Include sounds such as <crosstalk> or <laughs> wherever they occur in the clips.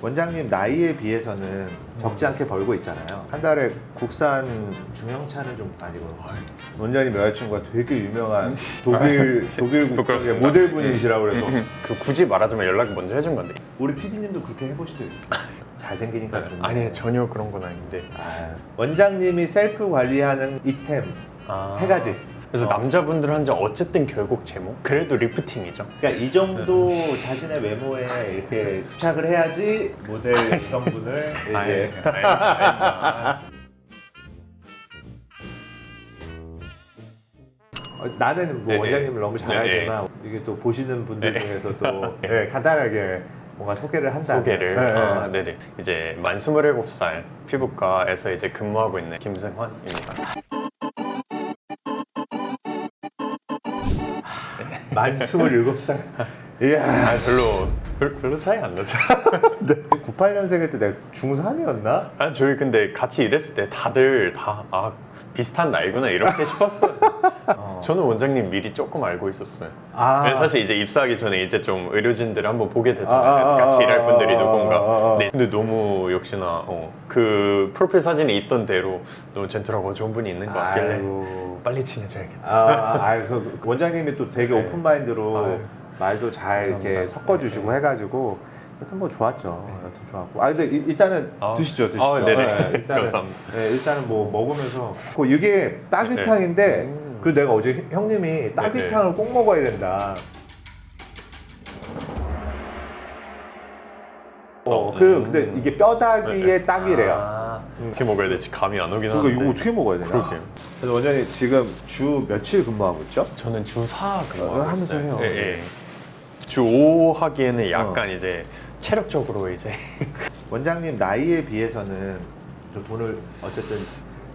원장님 나이에 비해서는 적지 않게 벌고 있잖아요. 한 달에 국산 중형차는 좀 아니고 원장님 여자친구가 되게 유명한 독일 독일 국적의 모델분이시라고 그래서 그 굳이 말하자면 연락이 먼저 해준 건데. 우리 PD님도 그렇게 해보신 적 있어요? 잘생기니까 좋네. 아니 전혀 그런 건 아닌데. 아, 원장님이 셀프 관리하는 이템 아. 세 가지. 그래서 어. 남자분들한테 어쨌든 결국 제목 그래도 리프팅이죠. 그러니까 이 정도 자신의 외모에 이렇게 부착을 해야지 모델 여성분을 이제. 어, 나는 뭐 네, 원장님을 너무 잘 네, 알지만 이게 또 보시는 분들 네. 중에서 또 <laughs> 네, 간단하게 뭔가 소개를 한다. 소개를 네, 네. 아, 네네 이제 만 27살 피부과에서 이제 근무하고 있는 김승환입니다. 만 27살. 이야. 아 별로 별, 별로 차이 안 나죠. <laughs> 98년생일 때 내가 중3이었나? 아 저희 근데 같이 일했을 때 다들 다 아 비슷한 나이구나 이렇게 싶었어 요. <laughs> 저는 원장님 미리 조금 알고 있었어요. 아. 그래서 사실 이제 입사하기 전에 이제 좀 의료진들을 한번 보게 되잖아요. 아, 아, 아, 같이 일할 아, 분들이 아, 누군가. 아, 아, 아. 네. 근데 너무 역시나 어, 그 프로필 사진에 있던 대로 너무 젠틀하고 좋은 분이 있는 것 같길래 아이고. 빨리 친해져야겠다. 아, 아, 그 원장님이 또 되게 <laughs> 네. 오픈 마인드로 아유. 말도 잘 이렇게 감사합니다. 섞어주시고 해가지고 여튼 뭐 좋았죠. 여튼 좋았고. 아 근데 이- 일단은 아. 드시죠, 드시죠. 아, 네네. 일단은, <laughs> 감사합니다. 네, 일단은 뭐 먹으면서 그 이게 따귀탕인데 네. 음. 그 내가 어제 형님이 따귀탕을 꼭 먹어야 된다. 어, 그 음. 근데 이게 뼈다귀의 네. 딱이래요. 아, 어떻게 먹어야 될지 감이 안 오긴 하는데. 이거 어떻게 먹어야 되나? 그러게요. 그래서 원장님 지금 주 며칠 근무하고 있죠? 저는 주4 어, 근무하고 하면서 있어요. 해요. 예, 예. 주5 하기에는 어. 약간 이제 체력적으로 이제 <laughs> 원장님 나이에 비해서는 좀 돈을 어쨌든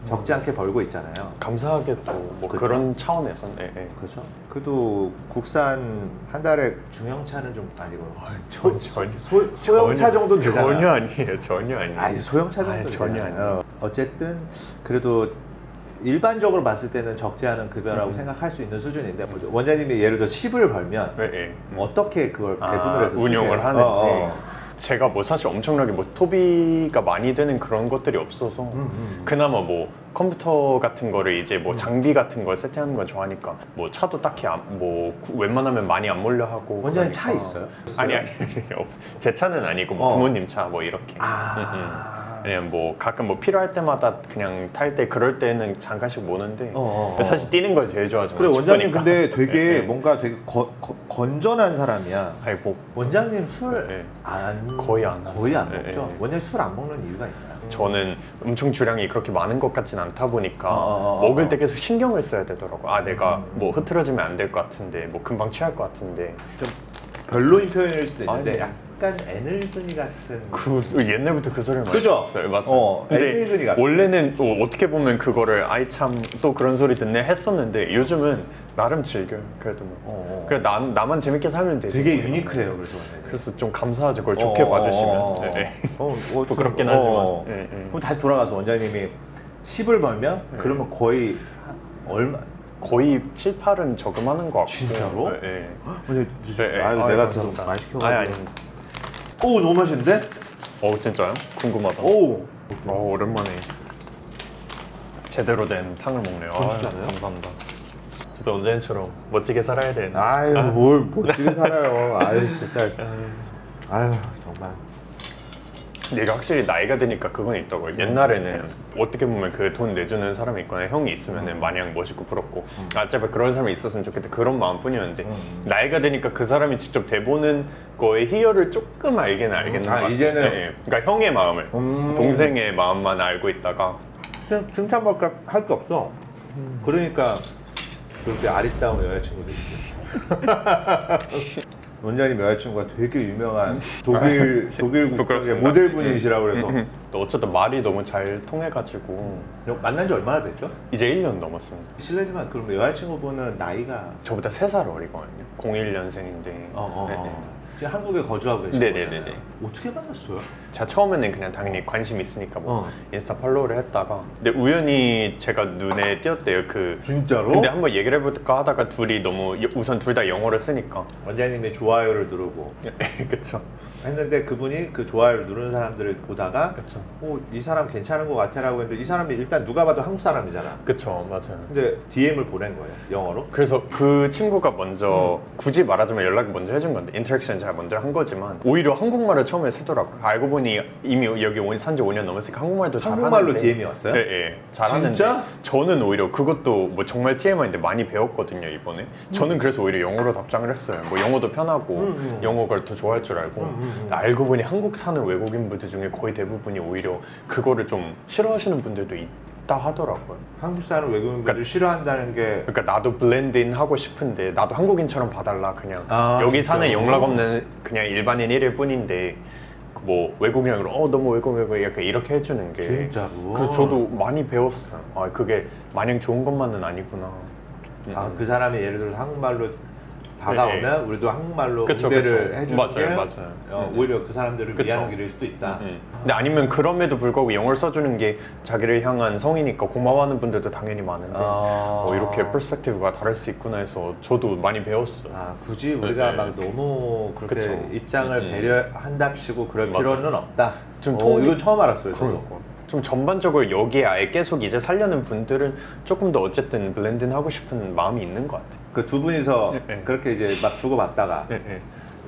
적지 않게 벌고 있잖아요. 감사하게 또 뭐 그쵸. 그런 차원에서는 예, 예. 그렇죠. 그래도 국산 한 달에 중형차는 좀 아니고 전, 전혀 소, 소형차 정도 되잖아. 전혀 아니에요 전혀 아니에요 아니 소형차 정도 아니, 전혀 되잖아요. 아니에요. 어쨌든 그래도 일반적으로 봤을 때는 적지 않은 급여라고 음. 생각할 수 있는 수준인데 뭐 원장님이 예를 들어 10을 벌면 예, 예. 어떻게 그걸 배분을 아, 해서 운용을 쓰세요? 하는지 어, 어. 제가 뭐 사실 엄청나게 뭐 소비가 많이 되는 그런 것들이 없어서 음, 음. 그나마 뭐 컴퓨터 같은 거를 이제 뭐 장비 같은 걸 세팅하는 건 좋아하니까 뭐 차도 딱히 안, 뭐 구- 웬만하면 많이 안 몰려 하고 원장님 그러니까. 차 있어요? 아니 아니 아니 없. 제 차는 아니고 뭐 어. 부모님 차 뭐 이렇게 아. 그냥 뭐 가끔 뭐 필요할 때마다 그냥 탈 때 그럴 때는 잠깐씩 모는데 어, 어, 어. 사실 뛰는 걸 제일 좋아하죠 그래 원장님 근데 되게 네, 네. 뭔가 되게 거- 거- 건전한 사람이야. 아니 뭐 원장님 술 네. 안 거의 안 거의 안 네, 먹죠. 네. 원장님 술 안 먹는 이유가 있나요? 저는 엄청 주량이 그렇게 많은 것 같진 않다 보니까 어, 어, 어, 먹을 어. 때 계속 신경을 써야 되더라고. 아 내가 음. 뭐 흐트러지면 안 될 것 같은데, 뭐 금방 취할 것 같은데. 좀 별로인 표현일 수도 있는데 아니. 약간 에너지니 같은. 그 옛날부터 그 소리를 많이 그죠? 들었어요. 맞아. 어, 근데 애늙은이 같아. 원래는 또 어떻게 보면 그거를 아이 참 또 그런 소리 듣네 했었는데 요즘은 나름 즐겨요. 그래도 뭐. 어, 어. 그래 나 나만 재밌게 살면 되지. 되게 뭐. 유니크해요, 그래서 원장님. 그래서 좀 감사하죠. 그걸 좋게 어, 봐주시면. 어, 어, 어. 네, 네. 어, 어, <laughs> 부끄럽긴 좀, 하지만. 어. 예, 예. 그럼 다시 돌아가서 원장님이 10을 벌면 네. 그러면 거의 한 얼마? 거의 7, 8은 저금하는 것 같고. 진짜로? 네, 네. 원장님 진짜 네, 네. 아유, 아유, 내가 감사합니다. 계속 많이 아니, 시켜가지고. 아니. 오 너무 맛있는데? 어 진짜요? 궁금하다. 오. 어 오랜만에 제대로 된 탕을 먹네요. 아유, 진짜요? 감사합니다. 진짜 언제처럼 멋지게 살아야 되는. 아유 뭘 <laughs> 멋지게 살아요. 아유 진짜. 아유 정말. 내가 확실히 나이가 드니까 그건 있더라고요. 옛날에는 어떻게 보면 그 돈 내주는 사람이 있거나 형이 있으면 마냥 멋있고 부럽고 아 제발 그런 사람이 있었으면 좋겠다 그런 마음뿐이었는데 음. 나이가 드니까 그 사람이 직접 대보는 거에 희열을 조금 알긴 알겠는 아, 것 같아요. 이제는- 네, 그러니까 형의 마음을 음. 동생의 마음만 알고 있다가 칭- 칭찬밖에 할 게 없어. 그러니까 그렇게 아리따운 여자친구들이. <laughs> 원장님 여자친구가 되게 유명한 독일 독일 국적의 부끄럽습니다. 모델분이시라고 그래서 또 어쨌든 말이 너무 잘 통해가지고 만난 지 얼마나 됐죠? 이제 1년 넘었습니다. 실례지만 그럼 여자친구분은 나이가 저보다 3살 어리거든요. 01년생인데. 어, 어, 네, 어. 지금 한국에 거주하고 네네네네. 거잖아요. 어떻게 만났어요? 제가 처음에는 그냥 당연히 관심 있으니까 뭐 어. 인스타 팔로우를 했다가 근데 우연히 제가 눈에 띄었대요. 그 진짜로? 근데 한번 얘기를 해볼까 하다가 둘이 너무 여- 우선 둘 다 영어를 쓰니까 원장님이 좋아요를 누르고 <laughs> 그쵸 했는데 그분이 그 좋아요를 누르는 사람들을 보다가 그쵸. 어, 이 사람 괜찮은 것 같아라고 했는데 이 사람이 일단 누가 봐도 한국 사람이잖아. 그쵸, 맞아요. 근데 DM을 보낸 거예요. 영어로. 그래서 그 친구가 먼저 굳이 말하자면 연락을 먼저 해준 건데 인터랙션 잘 먼저 한 거지만 오히려 한국말을 처음에 쓰더라고요. 알고 보니 이미 여기 산지 5년 넘었으니까 한국말도 잘하는데 한국말로 DM이 왔어요? 네, 네. 잘하는데 진짜? 저는 오히려 그것도 뭐 정말 TMI인데 많이 배웠거든요 이번에. 저는 그래서 오히려 영어로 답장을 했어요. 뭐 영어도 편하고 음, 음. 영어를 더 좋아할 줄 알고 음, 음, 음. 알고 보니 한국 사는 외국인 분들 중에 거의 대부분이 오히려 그거를 좀 싫어하시는 분들도 있다 하더라고요. 한국 사는 외국인분들 싫어한다는 게 그러니까 나도 블렌드인 하고 싶은데 나도 한국인처럼 봐달라 그냥 아, 여기 진짜로? 사는 영락 없는 그냥 일반인 일일 뿐인데 그뭐 외국인으로 어 너무 외국 외국 약간 이렇게 해주는 게 진짜로. 그래서 저도 많이 배웠어요. 아 그게 마냥 좋은 것만은 아니구나. 음. 아, 그 사람이 예를 들어서 한국말로 다가오면 우리도 한국말로 네, 그쵸, 응대를 그쵸. 해주는 맞아요, 게 맞아요. 어, 음. 오히려 그 사람들을 그쵸. 위하는 길일 수도 있다. 음. 근데 아니면 그럼에도 불구하고 영어를 써주는 게 자기를 향한 성이니까 고마워하는 분들도 당연히 많은데 아. 어, 이렇게 퍼스펙티브가 다를 수 있구나 해서 저도 많이 배웠어요. 아, 굳이 우리가 네. 막 너무 그렇게 그쵸. 입장을 음. 배려한답시고 그럴 맞아요. 필요는 없다. 좀 어, 통계- 이건 처음 알았어요. 저도. 그러니까 좀 전반적으로 여기에 아예 계속 이제 살려는 분들은 조금 더 어쨌든 블렌딩 하고 싶은 마음이 있는 것 같아요. 그 두 분이서 네, 네. 그렇게 이제 막 주고 받다가 네, 네.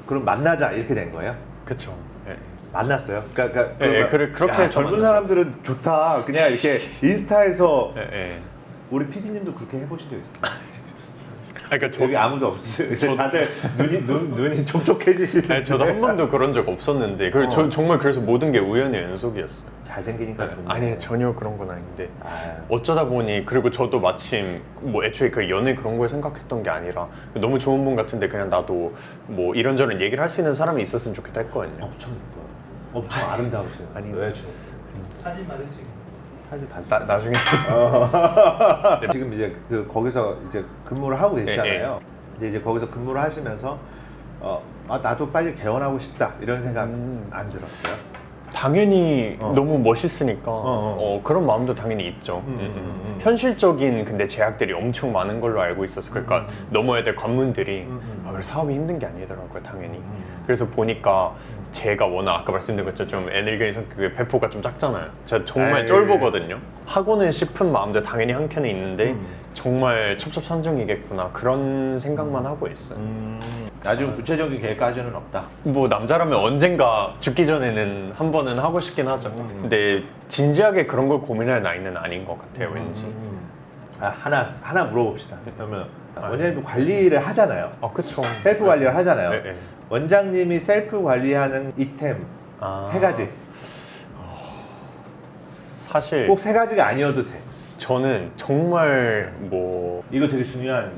그럼 만나자 이렇게 된 거예요? 그렇죠. 네. 만났어요? 그러니까, 그러니까 네, 그러면 그래- 그렇게 야, 해서 젊은 만났죠. 사람들은 좋다. 그냥 이렇게 인스타에서 네, 네. 우리 PD님도 그렇게 해보신 적 있어요? <laughs> 아니, 그러니까 저, 여기 아무도 없어요. 저- 다들 눈이 눈, 눈이 촉촉해지시는데 아니, 저도 한 번도 그런 적 없었는데 그, 어. 저, 정말 그래서 모든 게 우연의 연속이었어요. 잘생기니까 좋네. 아니 전혀 그런 건 아닌데 아유. 어쩌다 보니 그리고 저도 마침 뭐 애초에 그 연애 그런 걸 생각했던 게 아니라 너무 좋은 분 같은데 그냥 나도 뭐 이런저런 얘기를 할 수 있는 사람이 있었으면 좋겠다 했거든요. 엄청 예뻐요. 엄청 아름다우세요. 아니, 왜 주? 사진 받을 수 있는 사진 봐주세요. 나, 나중에 <laughs> 네. 지금 이제 그 거기서 이제 근무를 하고 계시잖아요. 네, 근데 이제 거기서 근무를 하시면서 어, 아 나도 빨리 개원하고 싶다 이런 생각 음. 안 들었어요? 당연히 어. 너무 멋있으니까 어, 어. 어, 그런 마음도 당연히 있죠. 음, 음, 음, 음. 음. 현실적인 근데 제약들이 엄청 많은 걸로 알고 있어서 그러니까 음, 음. 넘어야 될 관문들이 음, 음. 아, 그래 사업이 힘든 게 아니더라고요 당연히. 음. 그래서 보니까 제가 워낙 아까 말씀드린 것처럼 좀 에너지 성격의 배포가 좀 작잖아요. 제가 정말 에이. 쫄보거든요. 하고는 싶은 마음도 당연히 한켠에 있는데 음. 정말 첩첩산중이겠구나 그런 생각만 하고 있어요. 음, 아주 구체적인 계획까지는 없다. 뭐 남자라면 언젠가 죽기 전에는 한 번은 하고 싶긴 하죠. 음. 근데 진지하게 그런 걸 고민할 나이는 아닌 것 같아요, 왠지. 음. 아 하나 하나 물어봅시다. 그러면 아, 원장님도 관리를 하잖아요. 아, 그쵸. 셀프 관리를 하잖아요. 네, 네. 원장님이 셀프 관리하는 이템 아, 세 가지. 사실 꼭 세 가지가 아니어도 돼. 저는 정말 뭐 이거 되게 중요한.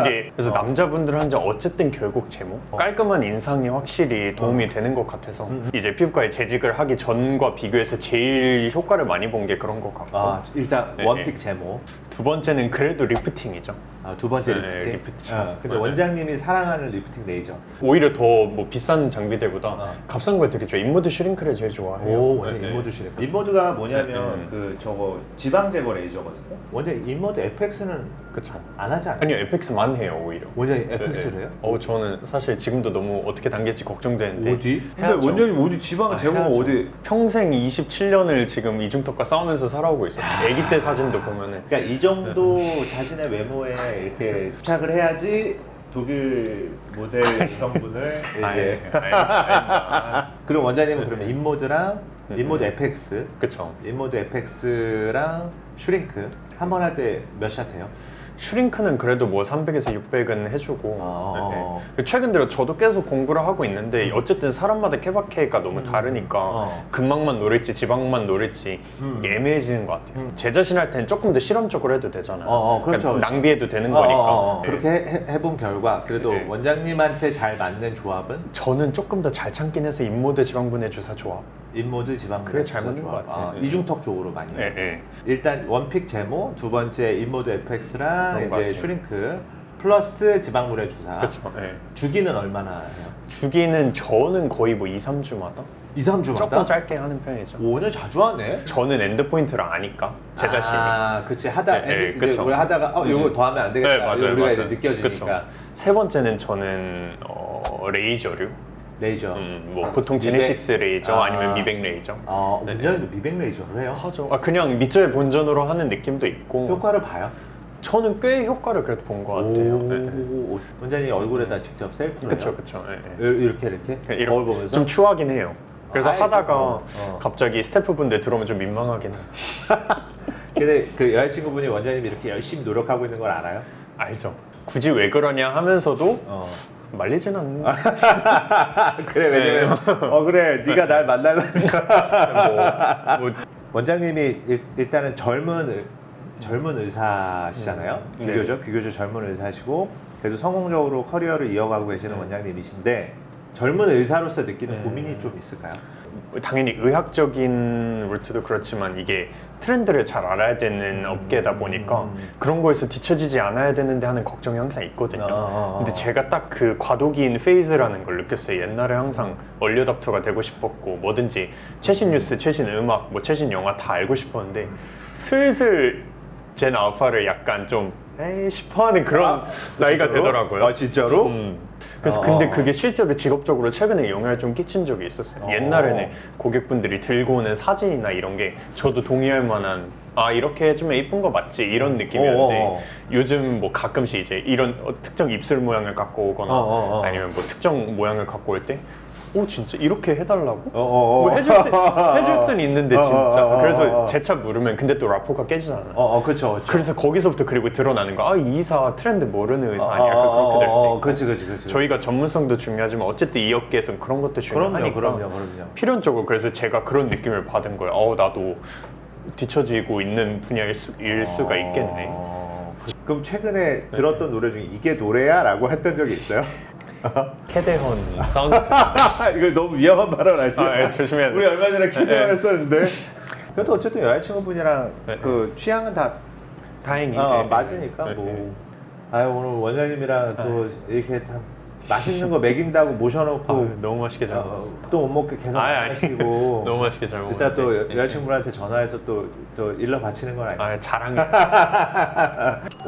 이게 그래서 남자분들한테 어쨌든 결국 제모 어. 깔끔한 인상이 확실히 도움이 되는 것 같아서 음, 이제 피부과에 재직을 하기 전과 비교해서 제일 효과를 많이 본 게 그런 것 같고 아 일단 네, 원픽 네. 제모. 두 번째는 그래도 리프팅이죠 아, 두 번째 네, 리프팅. 리프팅. 어, 근데 네. 원장님이 사랑하는 리프팅 레이저. 오히려 더 뭐 비싼 장비들보다 어. 값싼 걸 되게 좋아 인모드 슈링크를 제일 좋아해요 오, 원장 네, 인모드 시래. 인모드가 뭐냐면 네, 네. 그 저거 지방 제거 레이저거든요. 원장 인모드 FX는 그쵸 안 하지 않아요? 아니요 에펙스만 해요 오히려 원장님 네, FX를 네. 해요? 어 저는 사실 지금도 너무 어떻게 당길지 걱정되는데 어디? 근데 해야죠. 원장님 어디 지방 아, 제거가 해야죠. 어디? 평생 27년을 지금 이중턱과 싸우면서 살아오고 있었어요. 아기 때 사진도 보면은 그러니까 이 정도 자신의 외모에 이렇게 부착을 해야지 독일 모델 여성분을 이제 아이, 아이, 아이, 그럼 원장님은 그러면 인모드랑 음, 인모드 음. FX, 그쵸. 인모드 FX랑 슈링크 한 번 할 때 몇 샷 해요? 슈링크는 그래도 뭐 300에서 600은 해주고 어. 네, 네. 최근 들어 저도 계속 공부를 하고 있는데 어쨌든 사람마다 케바케가 너무 다르니까 어. 근막만 노릴지 지방만 노릴지 음. 애매해지는 것 같아요. 음. 제 자신 할 때는 조금 더 실험적으로 해도 되잖아요. 어, 어, 그렇죠. 그러니까 낭비해도 되는 어, 거니까. 어, 어. 네. 그렇게 해, 해본 결과 그래도 네. 원장님한테 잘 맞는 조합은 저는 조금 더 잘 참긴 해서 인모드 지방분해 주사 조합. 인모드 지방 그게 잘 맞는. 것 같아요. 아, 이중턱 쪽으로 많이 해요. 네, 네. 일단 원픽 제모, 두 번째 인모드 FX랑 그런 것 이제 같아요. 슈링크 플러스 지방물의 주사. 그렇죠. 네. 주기는 얼마나 해요? 주기는 저는 거의 뭐 2, 3주마다 2, 3주 조금 짧게 하는 편이죠. 오늘 자주 하네. 저는 엔드 포인트를 아니까 제 자신이. 아, 그치 하다 네, 네, 이제 그쵸. 우리 하다가 어 이거 음. 더 하면 안 되겠다. 네, 맞아요, 우리가 맞아요. 이제 느껴지니까. 그쵸. 세 번째는 저는 어, 레이저류. 레이저. 음, 뭐 아, 보통 미백? 제네시스 레이저 아. 아 니면 미백 레이저. 어, 네네. 원장님도 미백 레이저를 해요? 하죠. 아 그냥 밑절 본전으로 하는 느낌도 있고. 효과를 봐요? 저는 꽤 효과를 그래도 본 것 같아요. 오, 네. 원장님 얼굴에다 직접 셀프로 그쵸 해요? 그쵸. 네, 네. 이렇게 이렇게 이런- 거울 보면서 좀 추하긴 해요. 그래서 아이, 하다가 어, 어. 갑자기 스태프분들 들어오면 좀 민망하긴 해요. <laughs> 근데 그 여자친구분이 원장님이 이렇게 열심히 노력하고 있는 걸 알아요? 알죠. 굳이 왜 그러냐 하면서도 어. 말리진 않는. <laughs> 그래 왜냐면 어 그래 네가 날 만나가지고 뭐, 뭐 원장님이 일, 일단은 젊은 의- 젊은 의사시잖아요. 음. 비교적 비교적 젊은 의사시고 그래도 성공적으로 커리어를 이어가고 계시는 음. 원장님이신데 젊은 의사로서 느끼는 음. 고민이 좀 있을까요? 당연히 의학적인 루트도 그렇지만 이게 트렌드를 잘 알아야 되는 업계다 보니까 음. 그런 거에서 뒤처지지 않아야 되는데 하는 걱정이 항상 있거든요. 어, 어, 어. 근데 제가 딱 그 과도기인 페이즈라는 걸 느꼈어요. 옛날에 항상 얼리어답터가 되고 싶었고 뭐든지 최신 뉴스, 최신 음악, 뭐 최신 영화 다 알고 싶었는데 슬슬 젠 알파를 약간 좀 에이 싶어하는 그런 나이가 진짜로? 되더라고요. 아 진짜로? 음. 그래서 어. 근데 그게 실제로 직업적으로 최근에 영향을 좀 끼친 적이 있었어요. 어. 옛날에는 고객분들이 들고 오는 사진이나 이런 게 저도 동의할 만한 아 이렇게 해주면 이쁜 거 맞지 이런 느낌이었는데 어, 어, 어. 요즘 뭐 가끔씩 이제 이런 어, 특정 입술 모양을 갖고 오거나 어, 어, 어. 아니면 뭐 특정 모양을 갖고 올 때 오 진짜 이렇게 해달라고? 어, 어, 어. 뭐 해줄 수 해줄 수는 있는데 어, 진짜 어, 어, 어, 그래서 어. 재차 물으면 근데 또 라포가 깨지잖아요. 어, 어 그렇죠. 그렇죠. 그래서 거기서부터 그리고 드러나는 거. 아, 이 의사 트렌드 모르는 의사 아니야. 약간 그렇게 될 수도 있고. 그렇지, 그렇지, 그렇지. 저희가 전문성도 중요하지만 어쨌든 이 업계에서는 그런 것도 그럼요, 중요하니까. 그럼요, 그럼요. 필연적으로 그래서 제가 그런 느낌을 받은 거예요. 어, 나도 뒤처지고 있는 분야일 수, 일 수가 있겠네. 어, 그럼 최근에 들었던 노래 중에 이게 노래야라고 했던 적이 있어요? <laughs> 캐대헌 사운드. <laughs> 이거 너무 위험한 발언 아니야? 아, 예, 조심해야 돼. 우리 얼마 전에 키드를 네. 했었는데. 그래도 어쨌든 여자친구분이랑 네. 그 취향은 다 다행히. 어, 네, 맞으니까 네, 뭐. 네. 아유 오늘 원장님이랑 또 이렇게 참 맛있는 거 먹인다고 모셔놓고 아, 너무 맛있게 잘 어, 먹었어. 또 못 먹게 계속 아니, 아니. 마시고 <laughs> 너무 맛있게 잘 먹었어. 이따 또 여- 여자친구한테 전화해서 또, 또 일러 바치는 건 아니야. 아, 자랑해.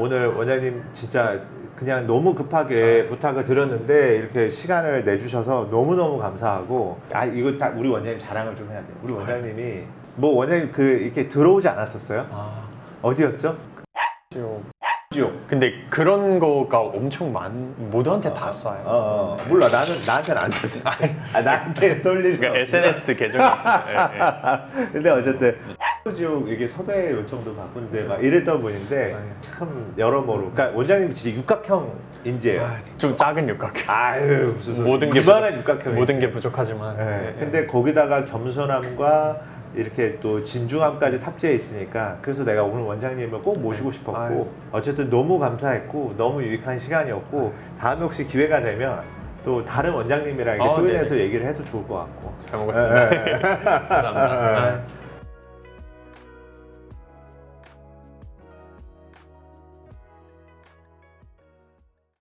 오늘 원장님 진짜 그냥 너무 급하게 부탁을 드렸는데 이렇게 시간을 내주셔서 너무너무 감사하고 아 이거 다 우리 원장님 자랑을 좀 해야 돼요 우리 원장님이 뭐 원장님 그 이렇게 들어오지 않았었어요? 아, 어디였죠? 지옥. 지옥 근데 그런 거가 엄청 많, 모두한테 다 쏴요. 어, 어. 몰라 나는 나한테는 안 썼어 아, 나한테 쏠 일이 그러니까. SNS 계정이 있어요. 예, 예. <laughs> 근데 어쨌든 지옥 이게 섭외 요청도 받는데 막 이랬던 분인데 참 여러모로 그러니까 원장님 진짜 육각형 인재예요 아, 좀 작은 육각형. 아유 무슨. 모든 게 이만한 육각형 모든 게 부족하지만. 네. 예, 예. 근데 거기다가 겸손함과 이렇게 또 진중함까지 탑재해 있으니까 그래서 내가 오늘 원장님을 꼭 모시고 싶었고 아유. 어쨌든 너무 감사했고 너무 유익한 시간이었고 다음에 혹시 기회가 되면 또 다른 원장님이랑 이렇게 아, 조인해서 네네. 얘기를 해도 좋을 것 같고 잘 먹었습니다. 예, 예, <laughs> 예. 감사합니다. 아,